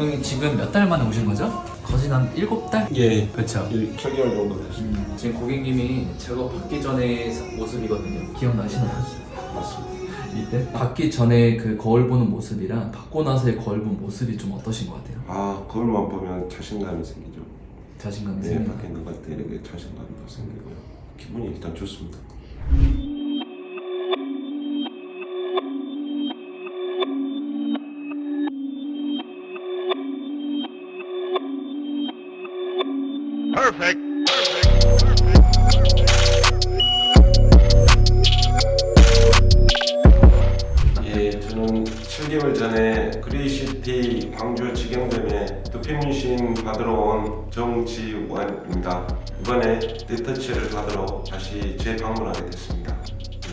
고객님 지금 몇 달 만에 오신 거죠? 거진 한 일곱 달? 예. 그렇죠. 7개월 정도 됐습니다. 음, 지금 고객님이 작업받기 전에 모습이거든요. 기억나시나요? 맞습니다. 이때 받기 전에 그 거울 보는 모습이랑 받고 나서의 거울 본 모습이 좀 어떠신 것 같아요? 아, 거울만 보면 자신감이 생기죠. 자신감이 네? 밖에 있는 것때 이렇게 자신감도 생기고요. 기분이 일단 좋습니다. 예, 저는 7개월 전에 그레이시티 광주 직영점에 두피문신 받으러 온 정지원입니다. 이번에 리터치를 받으러 다시 재방문하게 됐습니다.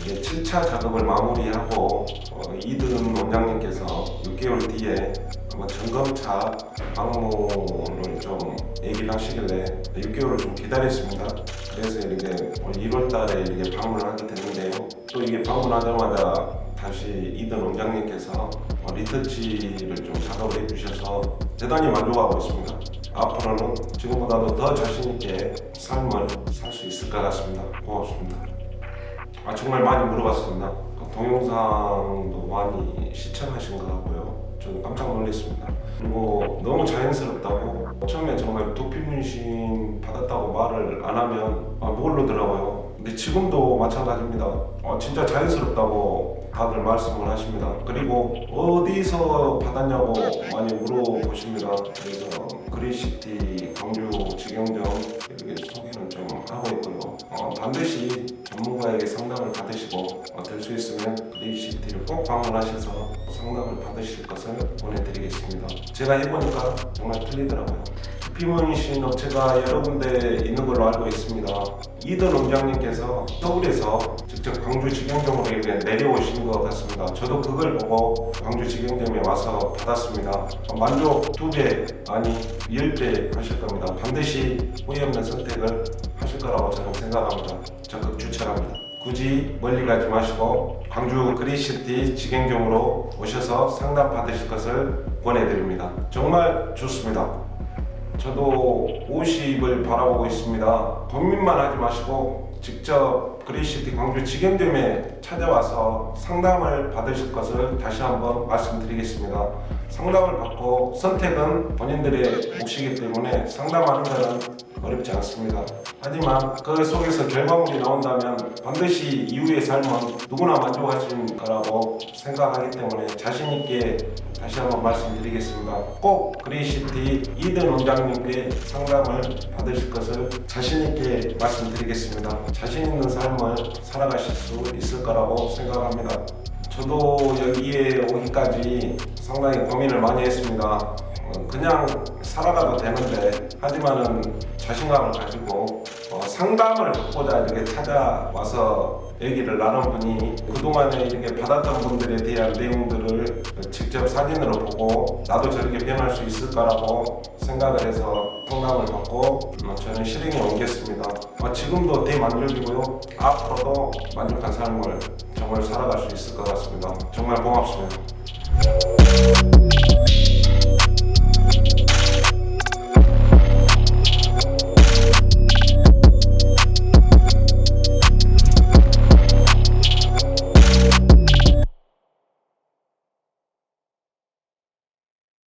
이게 7차 작업을 마무리하고 어, 이든 원장님께서 6개월 뒤에 한번 점검차 방문을 좀 얘기를 하시길래 6개월을 좀 기다렸습니다. 그래서 이렇게 올 1월 달에 이렇게 방문을 하게 됐는데요. 또 이게 방문하자마자 다시 이든 원장님께서 어, 리터치를 좀 작업을 해주셔서 대단히 만족하고 있습니다. 앞으로는 지금보다도 더 자신있게 삶을 살 수 있을 것 같습니다. 고맙습니다. 아, 정말 많이 물어봤습니다. 그 동영상도 많이 시청하신 것 같고요. 저는 깜짝 놀랐습니다. 그리고 너무 자연스럽다고 처음에 정말 두피 문신 받았다고 말을 안 하면 아, 모르더라고요. 근데 지금도 마찬가지입니다. 어, 진짜 자연스럽다고 다들 말씀을 하십니다. 그리고 어디서 받았냐고 많이 물어보십니다. 그래서 그리시티 광주 직영점 이렇게 소개는 좀 하고 있고요. 어, 반드시 전문가에게 상담을 받으시고 어, 될수 있으면 그리시티를 꼭 방문하셔서 상담을 받으실 것을 권해드리겠습니다. 제가 해보니까 정말 틀리더라고요. 피문신 업체가 여러 군데 있는 걸로 알고 있습니다. 이든 원장님께서 서울에서 직접 광주 직영점으로 이렇게 내려오신 것 같습니다. 저도 그걸 보고 광주 직영점에 와서 받았습니다. 만족 두 배, 아니 열 배 하실 겁니다. 반드시 후회 없는 선택을 하실 거라고 저는 생각합니다. 적극 추천합니다. 굳이 멀리 가지 마시고 광주 그리시티 직영점으로 오셔서 상담 받으실 것을 권해드립니다. 정말 좋습니다. 저도 50을 바라보고 있습니다. 고민만 하지 마시고 직접 그리시티 광주 직영점에 찾아와서 상담을 받으실 것을 다시 한번 말씀드리겠습니다. 상담을 받고 선택은 본인들의 몫이기 때문에 상담하는 것은 어렵지 않습니다. 하지만 그 속에서 결과물이 나온다면 반드시 이후의 삶은 누구나 만족하실 거라고 생각하기 때문에 자신 있게 다시 한번 말씀드리겠습니다. 꼭 그리시티 이든 원장님께 상담을 받으실 것을 자신 있게 말씀드리겠습니다. 자신 있는 삶을 살아가실 수 있을 거라 고 생각합니다. 저도 여기에 오기까지 상당히 고민을 많이 했습니다. 어, 그냥 살아가도 되는데 하지만은 자신감을 가지고 어, 상담을 받고자 이렇게 찾아와서 얘기를 나눈 분이 그동안에 이렇게 받았던 분들에 대한 내용들을 직접 사진으로 보고 나도 저렇게 변할 수 있을까라고 생각을 해서 상담을 받고 어, 저는 실행에 옮겼습니다. 어, 지금도 대만족이고요. 앞으로도 만족한 삶을 정말 살아갈 수 있을 것 같습니다. 정말 고맙습니다.